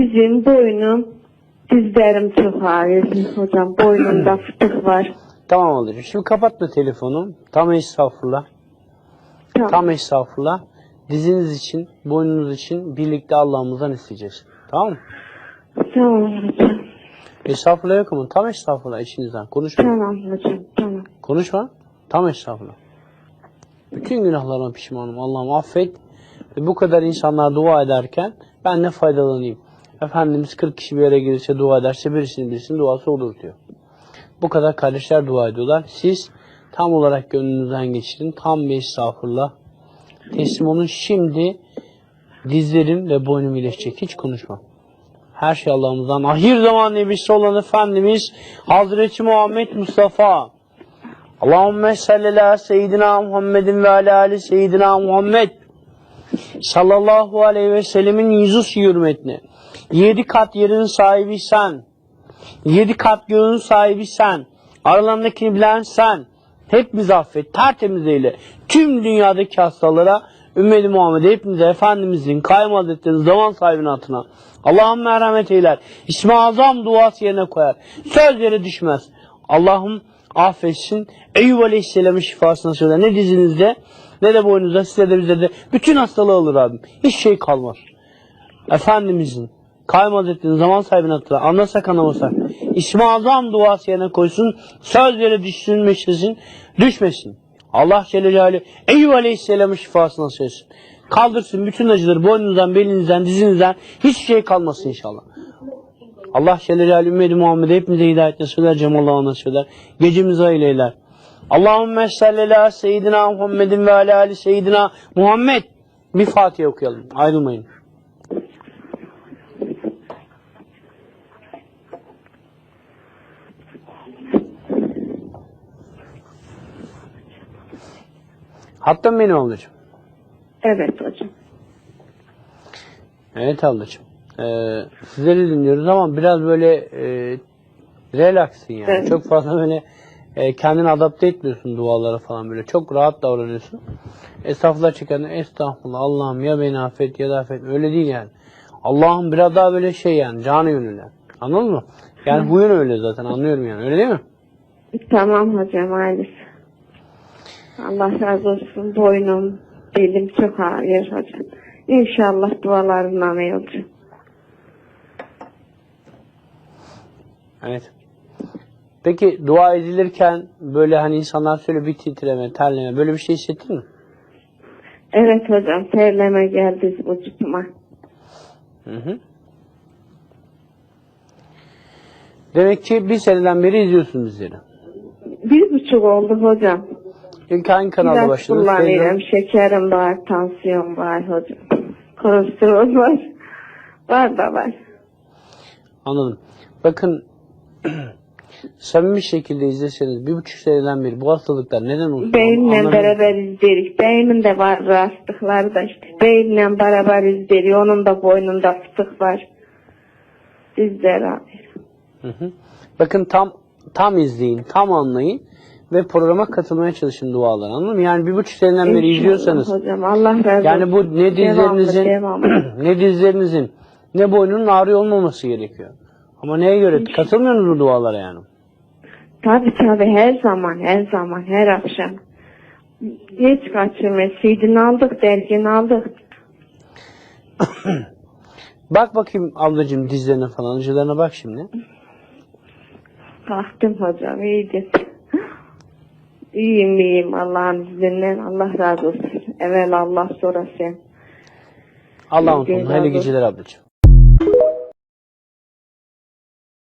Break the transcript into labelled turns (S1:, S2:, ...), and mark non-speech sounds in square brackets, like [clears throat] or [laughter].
S1: dizim, boynum, dizlerim çok ağrıyor hocam. Boynumda [clears throat] fıtık var.
S2: Tamam ablacığım. Şimdi kapatma telefonu. Tam estağfurullah.
S1: Tamam.
S2: Tam estağfurullah. Diziniz için, boynunuz için birlikte Allah'ımızdan isteyeceğiz. Tamam mı?
S1: Tamam hocam.
S2: Estağfurullah yok ama tam estağfurullah içinizden. Konuşma.
S1: Tamam hocam. Tamam.
S2: Konuşma. Tam estağfurullah. Bütün günahlarıma pişmanım. Allah'ım affet. Ve bu kadar insanlar dua ederken ben ne faydalanayım? Efendimiz 40 kişi bir yere gelirse dua ederse birisinin birisinin duası olur diyor. Bu kadar kardeşler dua ediyorlar. Siz tam olarak gönlünüzden geçirin. Tam bir estağfurullah. Teslim olun. Şimdi dizlerim ve boynum iyileşecek. Hiç konuşma. Her şey Allah'ımızdan. Ahir zaman nebisi olan Efendimiz Hazreti Muhammed Mustafa. Allahümme salli seyyidina Muhammedin ve ala ali seyyidina Muhammed sallallahu aleyhi ve sellemin yüzü hürmetine. Yedi kat yerin sahibi sen. Yedi kat göğün sahibi sen. Aralarındakini bilen sen. Hepimizi affet, tertemiz eyle. Tüm dünyadaki hastalara Ümmeti Muhammed hepimize Efendimizin kaym hazretlerinin zaman sahibinin hatına. Allah'ım merhamet eyler. İsmi azam duası yerine koyar. Sözleri düşmez. Allah'ım affetsin. Eyüp Aleyhisselam'ın şifasına söyler. Ne dizinizde ne de boynunuzda size de bize de bütün hastalığı alır abim. Hiç şey kalmaz. Efendimizin Kaym Hazretleri'nin zaman sahibine hatırla. Anlasak anlamasak. İsmi azam duası yerine koysun. Sözleri düşünmesin, düşmesin. Allah Celle Celaluhu Eyüp Aleyhisselam'ın şifasına söylesin. Kaldırsın bütün acıları boynunuzdan, belinizden, dizinizden hiçbir şey kalmasın inşallah. Allah Celle Celaluhu ümmeti Muhammed'e hepimize hidayet nasip eder, cemallahu nasip eder. Gecemizi hayırlı eyler. Allahümme salli ala seyyidina Muhammedin ve ala ali seyyidina Muhammed. Bir Fatiha okuyalım. Ayrılmayın. Hatta beni ablacığım.
S1: Evet hocam.
S2: Evet ablacığım. Ee, sizleri dinliyoruz ama biraz böyle e, relaxsın yani.
S1: Evet.
S2: Çok fazla böyle e, kendini adapte etmiyorsun dualara falan böyle. Çok rahat davranıyorsun. Estağfurullah çeken estağfurullah Allah'ım ya beni affet ya da affet. Öyle değil yani. Allah'ım biraz daha böyle şey yani canı gönüller. Anladın mı? Yani huyun öyle zaten anlıyorum yani. Öyle değil mi?
S1: Tamam hocam ailesi. Allah razı olsun. Boynum, belim çok ağrıyor hocam. İnşallah dualarından olacak.
S2: Evet. Peki dua edilirken böyle hani insanlar söyle bir titreme, terleme böyle bir şey hissettin mi?
S1: Evet hocam terleme geldi vücuduma.
S2: Hı hı. Demek ki bir seneden beri izliyorsun bizleri.
S1: Bir buçuk oldu hocam.
S2: İlk hangi kanalda
S1: İlaç
S2: başladın?
S1: kullanıyorum. Şekerim var, tansiyon var hocam. Kolesterol var. Var da var.
S2: Anladım. Bakın [clears throat] samimi şekilde izleseniz bir buçuk seneden beri bu hastalıklar neden oluyor?
S1: Beyinle
S2: Anlamıyorum.
S1: beraber izledik. Beynimin var rahatsızlıkları da işte. Beyinle beraber izledik. Onun da boynunda fıtık var. Dizler abi.
S2: Hı hı. Bakın tam tam izleyin, tam anlayın ve programa katılmaya çalışın dualar. Anladın mı? Yani bir buçuk seneden beri
S1: İnşallah
S2: izliyorsanız
S1: Hocam Allah razı
S2: Yani bu ne dizlerinizin
S1: devamlı. [clears throat]
S2: ne dizlerinizin ne boynunun ağrıyor olmaması gerekiyor. Ama neye göre? Katılmıyorsunuz bu dualara yani.
S1: Tabii tabii her zaman her zaman her akşam. Hiç kaçırmıyor. CD'ni aldık, dergini aldık. [clears throat]
S2: Bak bakayım ablacığım dizlerine falan, acılarına bak şimdi.
S1: Baktım hocam iyidir. İyiyim iyiyim Allah'ın izniyle. Allah razı olsun. Evvel Allah sonra sen.
S2: Allah'ın unutun. Hayırlı
S1: geceler.
S2: geceler ablacığım.